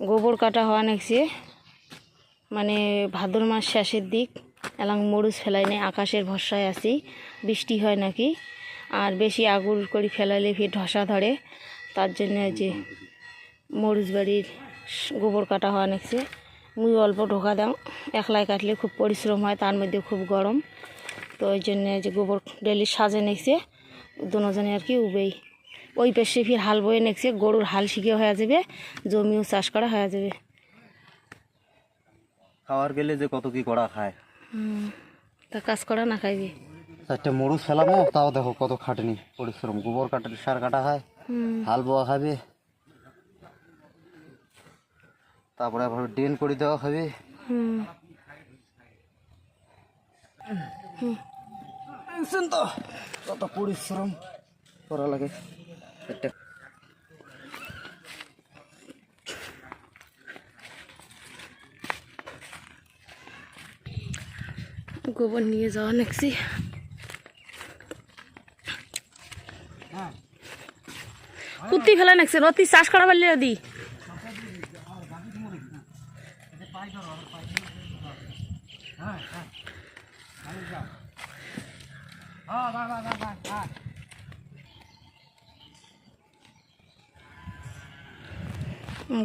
গোবর কাটা হওয়া নাকছে মানে ভাদ্র মাস শেষের দিক, এলাং মরুচ ফেলাই নেই আকাশের ভরসায় আছি। বৃষ্টি হয় নাকি? আর বেশি আগুর করে ফেলাইলে ফির ধসা ধরে। তার জন্য যে মরুচ বাড়ির গোবর কাটা হওয়া নাকছে মুই অল্প ঢোকা দাও, একলাই কাটলে খুব পরিশ্রম হয়, তার মধ্যে খুব গরম। তো ওই জন্য যে গোবর ডেলি সাজে নেছে দুজনে আর কি উবেই। ওই পেশে ফির হাল বয়ে নেছে গরুর হাল শিখে হয়ে যাবে জমিও চাষ করা হয়ে যাবে। খাওয়ার গেলে যে কত কি করা খায়? তা কাজ করা না খাইবে। চারটে মরু ফেলাবো তাও দেখো কত খাটনি পরিশ্রম। গোবর কাটা সার কাটা হয় হাল বোয়া খাবে। তারপরে আবার ড্রেন করে দেওয়া হবে। তো কত পরিশ্রম করা লাগে। একটা গোবর নিয়ে যাওয়া নাকছি কুত্তি ফেলা নাকছে রতি চাষ করা পারলে দি।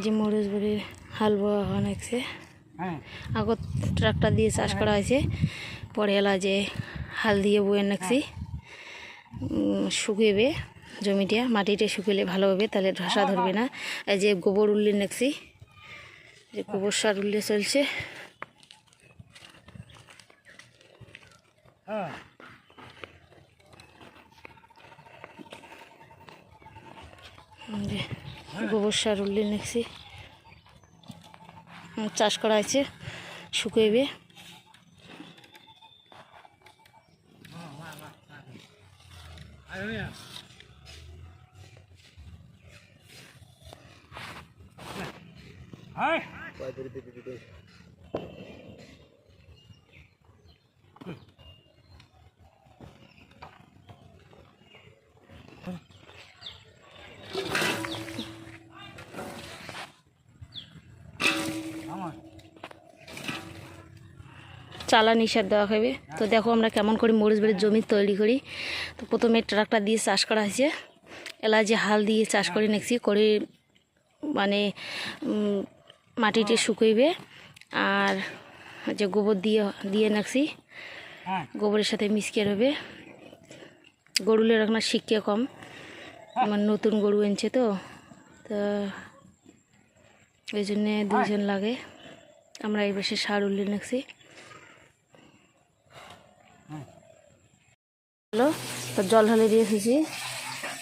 যে মরুচ বাড়ির হাল বোয়া হওয়া নাকছে আগত ট্রাক্টর দিয়ে চাষ করা হয়েছে। পরে এলা যে হাল দিয়ে বয়ে নাকছি শুকিয়েবে জমিটা মাটিটা শুকিয়ে ভালো হবে তাহলে ধসা ধরবে না। এই যে গোবর উল্লে নাকছি যে গোবর সার উল্লে চলছে। এই গোবর সার উল্লে হুম, চাষ করা হয়েছে শুকিয়েবে চালা নিষাদ দেওয়া হবে। তো দেখো আমরা কেমন করে মরিচ বাড়ির জমি তৈরি করি। তো প্রথমে ট্রাক্টর দিয়ে চাষ করা হয়েছে। এলা যে হাল দিয়ে চাষ করে নেছি করে মানে মাটিতে শুকাইবে। আর যে গোবর দিয়ে দিয়ে নাকছি গোবরের সাথে মিশকে হবে গরুলের এখন শিক্ষা কম। আমার নতুন গরু এনেছে তো। তা ওই জন্যে দুজন লাগে। আমরা এই পাশে সার উল্লে নাকছি হলো তো জল ঢালে দিয়ে এসেছি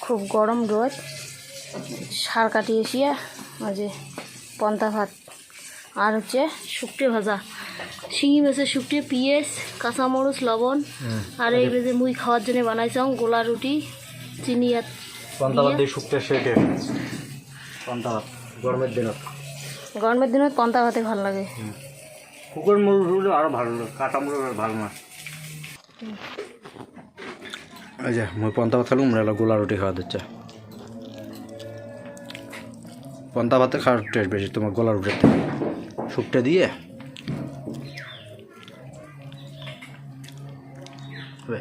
খুব গরম রোদ। সার কাটিয়ে এসিয়া মাঝে পন্তা ভাত আর হচ্ছে শুকটে ভাজা। শিঙি বেছে শুকটে পিঁয়াজ কাঁচামরিচ লবণ আর এই বেজে মুই খাওয়ার জন্য বানাইছাম গোলা রুটি চিনি আর পান্তাবাদ দিয়ে। শুকতে সেটে পান্তাবাদ গরমের দিনত। গরমের দিনত পন্তা ভাতে ভালো লাগে। কুকুর মুরগ হলে আরও ভালো লাগে কাটা মুরগ ভালো না। এই যে, মুই পন্তা ভাত খালো মোরা গোলা রুটি খাওয়া দিচ্ছে পন্তা ভাতে খাওয়ার টেস্ট বেশি তোমার গোলা রুটির থেকে সুপটা দিয়ে। হবে